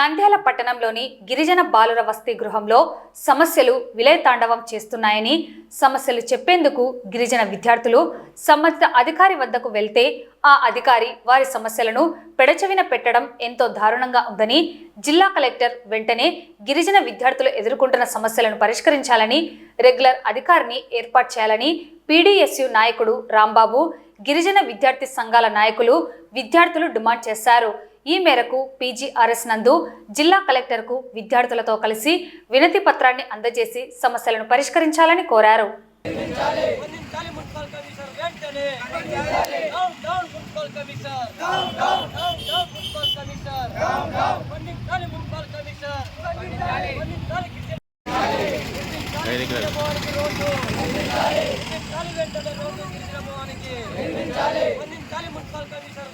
నంద్యాల పట్టణంలోని గిరిజన బాలుర వసతి గృహంలో సమస్యలు విలయతాండవం చేస్తున్నాయని సమస్యలు చెప్పేందుకు గిరిజన విద్యార్థులు సంబంధిత అధికారి వద్దకు వెళ్తే ఆ అధికారి వారి సమస్యలను పెడచెవిన పెట్టడం ఎంతో దారుణంగా ఉందని జిల్లా కలెక్టర్ వెంటనే గిరిజన విద్యార్థులు ఎదుర్కొంటున్న సమస్యలను పరిష్కరించాలని రెగ్యులర్ అధికారిని ఏర్పాటు చేయాలని పీడీఎస్యు నాయకుడు రాంబాబు గిరిజన విద్యార్థి సంఘాల నాయకులు విద్యార్థులు డిమాండ్ చేశారు. ఈ మేరకు పీజీఆర్ఎస్ నందు జిల్లా కలెక్టర్కు విద్యార్థులతో కలిసి వినతి పత్రాన్ని అందజేసి సమస్యలను పరిష్కరించాలని కోరారు.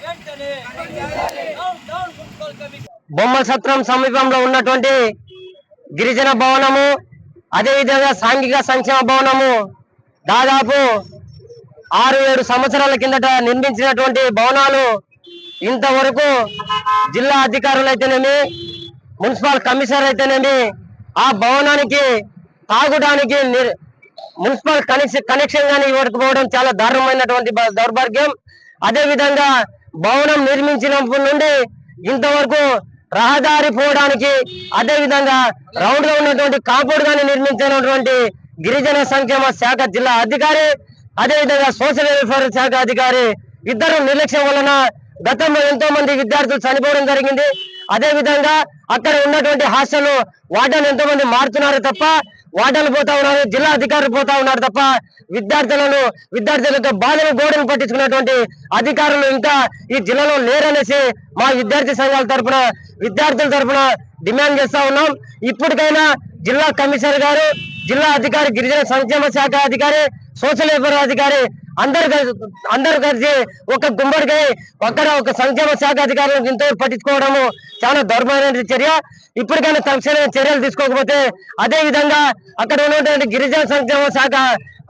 వెంటనే బొమ్మ సత్రం సమీపంలో ఉన్నటువంటి గిరిజన భవనము అదేవిధంగా సాంఘిక సంక్షేమ భవనము. దాదాపు ఆరు ఏడు సంవత్సరాల కిందట నిర్మించినటువంటి భవనాలు ఇంతవరకు జిల్లా అధికారులు అయితేనేమి మున్సిపల్ కమిషనర్ అయితేనేమి ఆ భవనానికి తాగడానికి మున్సిపల్ కనెక్షన్ కనెక్షన్ గానీ ఇవ్వకపోవడం చాలా దారుణమైనటువంటి దౌర్భాగ్యం. అదే విధంగా భవనం నిర్మించినప్పటి నుండి ఇంతవరకు రహదారి పోవడానికి అదే విధంగా రౌండ్గా ఉన్నటువంటి కాంపౌండ్ గాని నిర్మించినటువంటి గిరిజన సంక్షేమ శాఖ జిల్లా అధికారి అదే విధంగా సోషల్ వెల్ఫేర్ శాఖ అధికారి ఇద్దరు నిర్లక్ష్యం వలన గతంలో ఎంతో మంది విద్యార్థులు చనిపోవడం జరిగింది. అదే విధంగా అక్కడ ఉన్నటువంటి హాస్టల్ వార్డెన్ ఎంతో మంది మారుతున్నారు తప్ప వార్డెన్లు పోతా ఉన్నారు జిల్లా అధికారులు పోతా ఉన్నారు తప్ప విద్యార్థులను విద్యార్థుల యొక్క బాధలు గోడలు పట్టించుకున్నటువంటి అధికారులు ఇంకా ఈ జిల్లాలో లేరనేసి మా విద్యార్థి సంఘాల తరపున విద్యార్థుల తరపున డిమాండ్ చేస్తా ఉన్నాం. ఇప్పటికైనా జిల్లా కమిషనర్ గారు జిల్లా అధికారి గిరిజన సంక్షేమ శాఖ అధికారి సోషల్ వెల్ఫేర్ అధికారి అందరు కలిసి అందరు కలిసి ఒక గుమ్మడికై అక్కడ ఒక సంక్షేమ శాఖ అధికారులను ఇంత పట్టించుకోవడము చాలా దౌర్భమైన చర్య. ఇప్పటికైనా తక్షణ చర్యలు తీసుకోకపోతే అదే విధంగా అక్కడ ఉన్నటువంటి గిరిజన సంక్షేమ శాఖ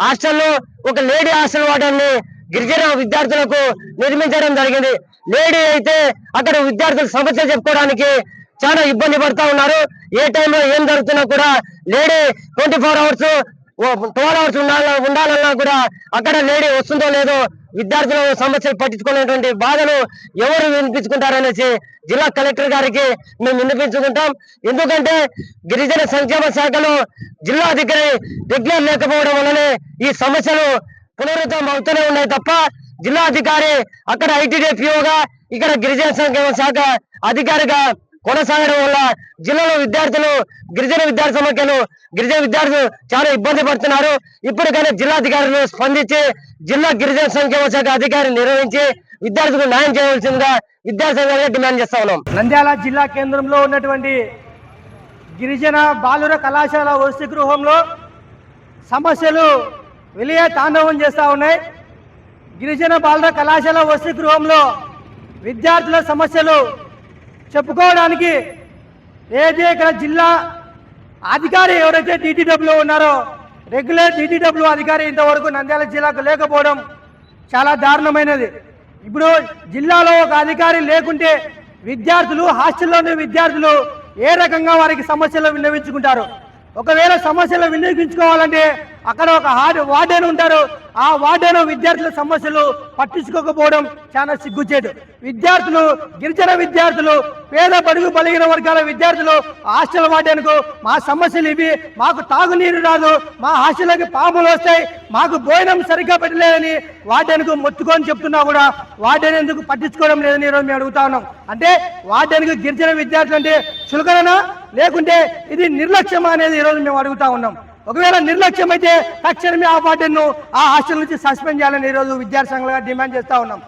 హాస్టల్లో ఒక లేడీ హాస్టల్ వార్డన్ని గిరిజన విద్యార్థులకు నిర్మించడం జరిగింది. లేడీ అయితే అక్కడ విద్యార్థులు సమస్యలు చెప్పుకోవడానికి చాలా ఇబ్బంది పడుతూ ఉన్నారు. ఏ టైంలో ఏం జరుగుతున్నా కూడా lady twenty four hours twelve hours ఉండాల ఉండాలన్నా కూడా అక్కడ లేడీ వస్తుందో లేదో విద్యార్థుల సమస్యలు పట్టించుకునేటువంటి బాధలు ఎవరు వినిపించుకుంటారనేసి జిల్లా కలెక్టర్ గారికి మేము వినిపించుకుంటాం ఎందుకంటే గిరిజన సంక్షేమ శాఖలో జిల్లా అధికారి రెగ్యులర్ లేకపోవడం వల్లనే ఈ సమస్యలు పునరుద్ధం అవుతూనే ఉన్నాయి తప్ప జిల్లా అధికారి అక్కడ ఐటీడీపీఓగా ఇక్కడ గిరిజన సంక్షేమ శాఖ అధికారిగా కొనసాగడం వల్ల జిల్లాలో విద్యార్థులు గిరిజన విద్యార్థి సమాఖ్యలు గిరిజన విద్యార్థులు చాలా ఇబ్బంది పడుతున్నారు. ఇప్పటికైనా జిల్లా అధికారులు స్పందించి జిల్లా గిరిజన సంక్షేమ శాఖ అధికారి నిర్వహించి విద్యార్థులకు న్యాయం చేయవలసిందిగా విద్యార్థి సంఘాలుగా డిమాండ్ చేస్తా ఉన్నాం. నంద్యాల జిల్లా కేంద్రంలో ఉన్నటువంటి గిరిజన బాలుర కళాశాల వసతి గృహంలో సమస్యలు విలయ తాండవం చేస్తూ ఉన్నాయి. గిరిజన బాలుర కళాశాల వసతి గృహంలో విద్యార్థుల సమస్యలు చెప్పుకోవడానికి ఏదైతే ఇక్కడ జిల్లా అధికారి ఎవరైతే టీటీడబ్ల్యూ ఉన్నారో రెగ్యులర్ టీటీడబ్ల్యూ అధికారి ఇంతవరకు నంద్యాల జిల్లాకు లేకపోవడం చాలా దారుణమైనది. ఇప్పుడు జిల్లాలో ఒక అధికారి లేకుంటే విద్యార్థులు హాస్టల్లోని విద్యార్థులు ఏ రకంగా వారికి సమస్యలు విన్నవించుకుంటారు? ఒకవేళ సమస్యలు వినియోగించుకోవాలంటే అక్కడ ఒక హార్డ్ వార్డెన్ ఉంటారు. ఆ వార్డెన్ విద్యార్థుల సమస్యలు పట్టించుకోకపోవడం చాలా సిగ్గుచేటు. విద్యార్థులు గిరిజన విద్యార్థులు పేద పడుగు బలిగిన వర్గాల విద్యార్థులు హాస్టల్ వార్డెన్కు మా సమస్యలు ఇవి మాకు తాగునీరు రాదు మా హాస్టల్లోకి పాములు వస్తాయి మాకు భోజనం సరిగ్గా పెట్టలేదని వార్డెన్కు మొత్తుకొని చెప్తున్నా కూడా వార్డెన్ ఎందుకు పట్టించుకోవడం లేదని ఈరోజు మేము అడుగుతా ఉన్నాం. అంటే వార్డెన్కు గిరిజన విద్యార్థులు అంటే చులకననా? లేకుంటే ఇది నిర్లక్ష్యమా అనేది ఈరోజు మేము అడుగుతా ఉన్నాం. ఒకవేళ నిర్లక్ష్యం అయితే తక్షణమే ఆ వార్డెన్ను ఆ హాస్టల్ నుంచి సస్పెండ్ చేయాలని ఈరోజు విద్యార్థి సంఘాలుగా డిమాండ్ చేస్తా ఉన్నాం.